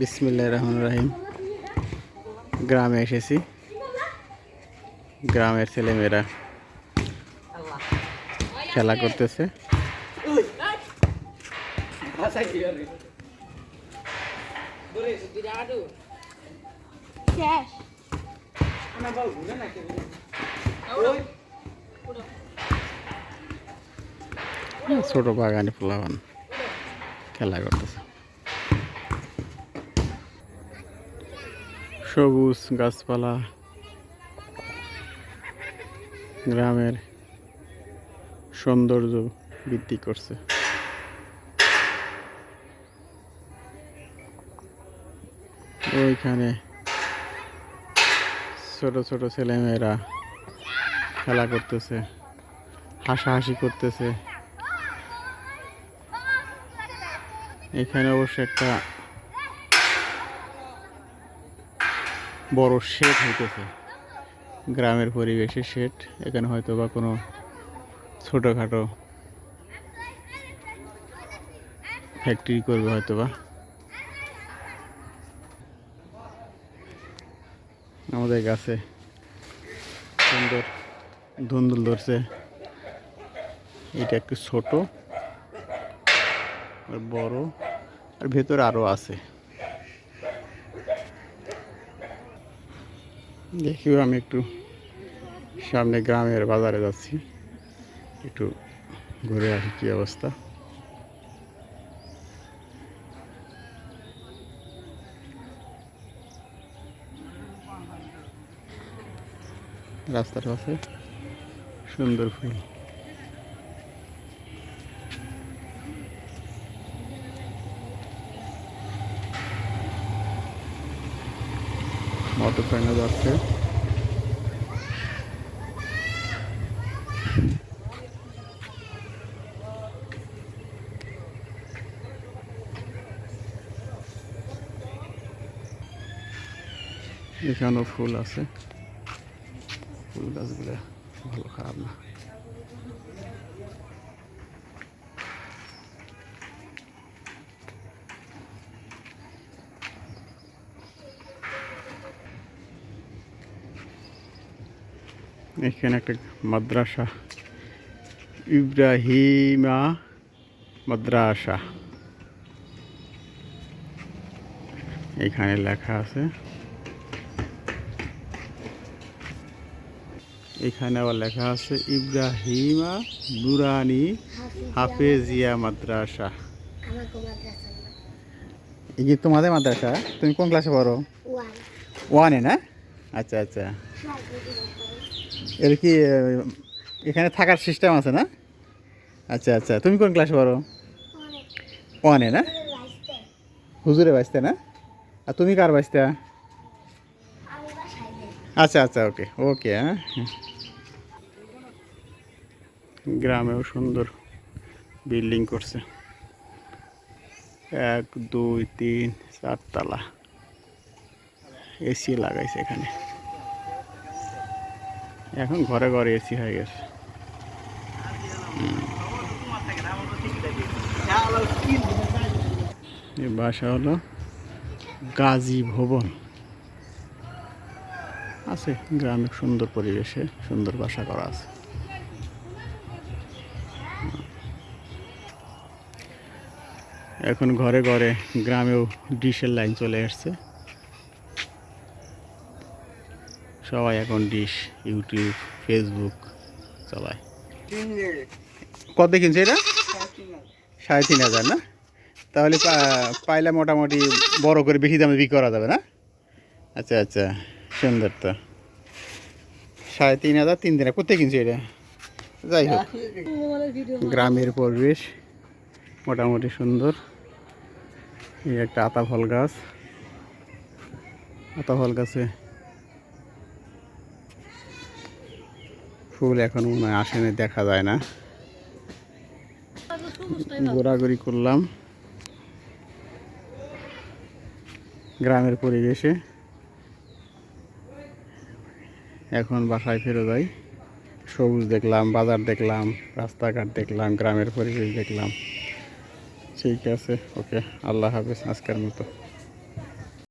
বিসমিল্লাহ রহমান রাহিম। গ্রামে এসেছি। গ্রামের ছেলেমেয়েরা খেলা করতেছে। ছোট বাগানে পোলাবান খেলা করতেছে। সবুজ গাছপালা গ্রামের সৌন্দর্য বৃদ্ধি করছে। ওইখানে ছোট ছোট ছেলেমেয়েরা খেলা করতেছে, হাসাহাসি করতেছে। এখানে অবশ্য একটা বড় শেড হইতেছে। গ্রামের পরিবেশে শেড। এখানে হয়তো বা কোনো ছোটোখাটো ফ্যাক্টরি করবে হয়তো বা আমাদের গাছে সুন্দর ধুন্দুল ধরছে। এটা একটু ছোট বড়, আর ভেতরে আরও আছে। দেখিও আমি একটু সামনে গ্রামের বাজারে যাচ্ছি। একটু ঘুরে আসি কী অবস্থা। রাস্তার পাশে সুন্দর ফুল। মোটর সাইকেল যাচ্ছে। এখানেও ফুল আছে। ফুল গাছগুলো ভালো খারাপ না। এখানে একটা মাদ্রাসা। ইব্রাহিমা মাদ্রাসা। এখানে লেখা আছে। এখানে আবার লেখা আছে ইব্রাহিমা নুরানি হাফেজিয়া মাদ্রাসা। এই যে তোমাদের মাদ্রাসা তুমি কোন ক্লাসে পড়ো? ওয়ান ওয়ানে না? আচ্ছা আচ্ছা। এর কি এখানে থাকার সিস্টেম আছে না? আচ্ছা আচ্ছা। তুমি কোন ক্লাসে পড়ো? ওয়ানে না? হুজুরে বাঁচতে না? আর তুমি কার বাঁচতে আচ্ছা আচ্ছা ওকে ওকে হ্যাঁ। গ্রামেও সুন্দর বিল্ডিং করছে। এক, দুই, তিন, চারতলা। এসি লাগাইছে এখানে। এখন ঘরে ঘরে এসি হয়ে গেছে। বাসা হলো গাজী ভবন। আছে, গ্রামে সুন্দর পরিবেশে সুন্দর বাসা করা আছে। এখন ঘরে ঘরে গ্রামেও ডিশের লাইন চলে আসছে। সবাই এখন ডিশ, ইউটিউব, ফেসবুক চালায়। কত কিনছে এটা? সাড়ে তিন হাজার না? তাহলে পাইলে মোটামুটি বড় করে বেশি দামে বিক্রি করা যাবে না? আচ্ছা আচ্ছা সুন্দর তো। সাড়ে তিন হাজার, তিন দিনে কোথায় কিনছে এটা? যাই হোক, গ্রামের পরিবেশ মোটামুটি সুন্দর। এই একটা আতা ফল গাছ। আতা ফল গাছে ফুল এখন মনে হয় আসেনি, দেখা যায় না। ঘোরাঘুরি করলাম গ্রামের পরিবেশে। এখন বাসায় ফিরে যাই। সবুজ দেখলাম, বাজার দেখলাম, রাস্তাঘাট দেখলাম, গ্রামের পরিবেশ দেখলাম। ঠিক আছে, ওকে, আল্লাহ হাফেজ, আজকের মতো।